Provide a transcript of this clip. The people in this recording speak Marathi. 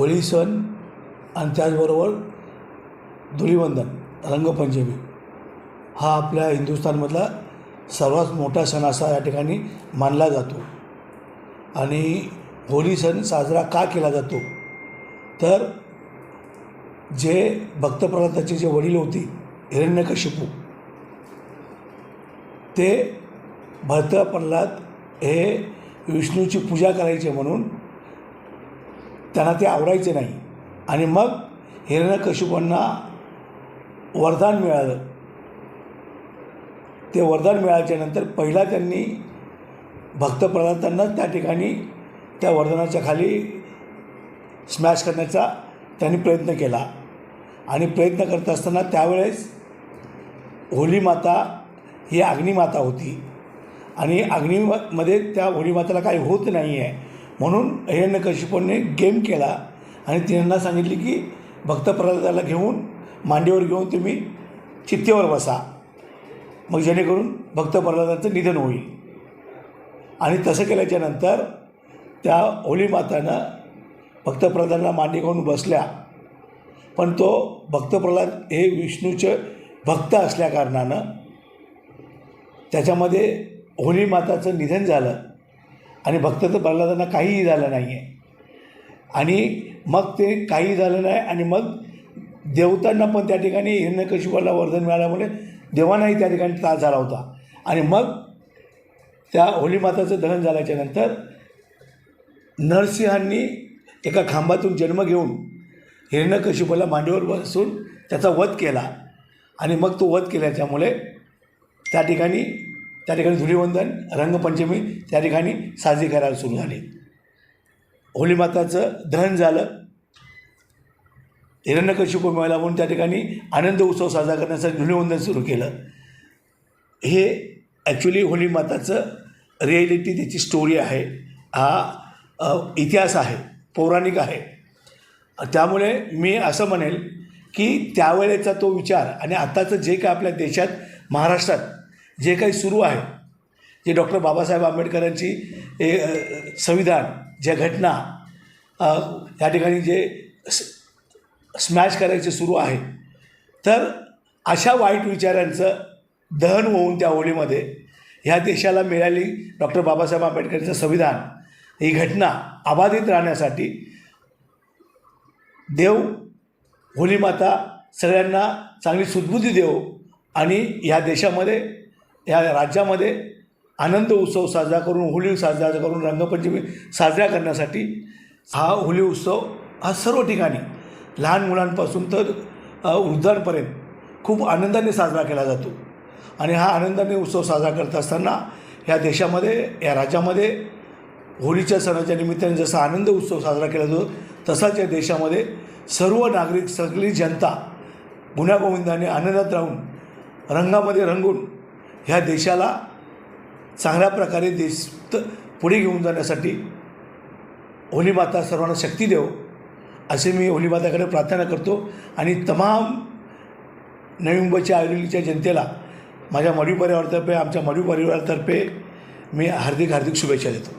होळी सण आणि त्याचबरोबर धुलिवंदन रंगपंचमी हा आपल्या हिंदुस्थानमधला सर्वात मोठा सण असा या ठिकाणी मानला जातो. आणि होळी सण साजरा का केला जातो? तर जे भक्त जे वडील होते हिरण्यकशिपू ते भक्त प्रल्हाद हे विष्णूची पूजा करायचे म्हणून त्यांना ते आवडायचे नाही. आणि मग हिरण्यकशिपूंना वरदान मिळालं. ते वरदान मिळाल्याच्यानंतर पहिला त्यांनी भक्त प्रल्हादांना त्या ठिकाणी त्या वरदानाच्या खाली स्मॅश करण्याचा त्यांनी प्रयत्न केला. आणि प्रयत्न करत असताना त्यावेळेस होली माता ही अग्निमाता होती. आणि अग्निमध्ये त्या होली मातेला काही होत नाही आहे म्हणून हिरण्यकशिपूने गेम केला आणि त्यांना सांगितले की भक्त प्रल्हादाला घेऊन मांडीवर घेऊन तुम्ही चित्तेवर बसा. मग जेणेकरून भक्त प्रल्हादाचं निधन होईल. आणि तसं केल्याच्यानंतर त्या होली मातानं भक्त प्रल्हादाला मांडी घेऊन बसल्या. पण तो भक्त प्रल्हाद हे विष्णूचे भक्त असल्याकारणानं त्याच्यामध्ये होली माताचं निधन झालं. आणि भक्त तर प्रल्हादांना काहीही झालं नाही आहे आणि मग ते काही झालं नाही आणि मग देवतांना पण त्या ठिकाणी हिरण्यकशिपाला वर्धन मिळाल्यामुळे देवांनाही त्या ठिकाणी त्रास झाला होता. आणि मग त्या होली माताचं दहन झाल्याच्यानंतर नरसिंहांनी एका खांबातून जन्म घेऊन हिरण्यकशिपाला मांडीवर बसून त्याचा वध केला. आणि मग तो वध केल्याच्यामुळे त्या ठिकाणी त्या ठिकाणी धुलीवंदन रंगपंचमी त्या ठिकाणी साजरी करायला सुरू झाली. होली माताचं दहन झालं. हिरण्यकशिपू मिळाला म्हणून त्या ठिकाणी आनंद उत्सव साजरा करण्यासाठी धुलीवंदन सुरू केलं. हे ॲक्च्युली होली माताचं रिॲलिटी त्याची स्टोरी आहे. हा इतिहास आहे पौराणिक आहे. त्यामुळे मी असं म्हणेल की त्यावेळेचा तो विचार आणि आत्ताचं जे काय आपल्या देशात महाराष्ट्रात जे काही सुरू आहे जे डॉक्टर बाबासाहेब आंबेडकरांची संविधान ज्या घटना या ठिकाणी जे स्मॅश करायचे सुरू आहे तर अशा वाईट विचारांचं दहन होऊन त्या होळीमध्ये ह्या देशाला मिळाली डॉक्टर बाबासाहेब आंबेडकरांचं संविधान. ही घटना अबाधित राहण्यासाठी देव होळीमाता सगळ्यांना चांगली सुदबुद्धी देव आणि ह्या देशामध्ये ह्या राज्यामध्ये आनंद उत्सव साजरा करून होळी साजरा करून रंगपंचमी साजरा करण्यासाठी हा होळी उत्सव हा सर्व ठिकाणी लहान मुलांपासून तर वृद्धांपर्यंत खूप आनंदाने साजरा केला जातो. आणि हा आनंदाने उत्सव साजरा करत असताना ह्या देशामध्ये या राज्यामध्ये होळीच्या सणाच्या निमित्ताने जसा आनंद उत्सव साजरा केला जातो तसाच या देशामध्ये सर्व नागरिक सगळी जनता गुण्यागोविंदाने आनंदात राहून रंगामध्ये रंगून ह्या देशाला चांगल्या प्रकारे देश पुढे घेऊन जाण्यासाठी होली माता सर्वांना शक्ती देव असे मी होली माताकडे प्रार्थना करतो आणि तमाम नवी मुंबईच्या आयुर्वेदीच्या जनतेला माझ्या मडवी परिवारातर्फे आमच्या मडवी परिवारातर्फे मी हार्दिक हार्दिक शुभेच्छा देतो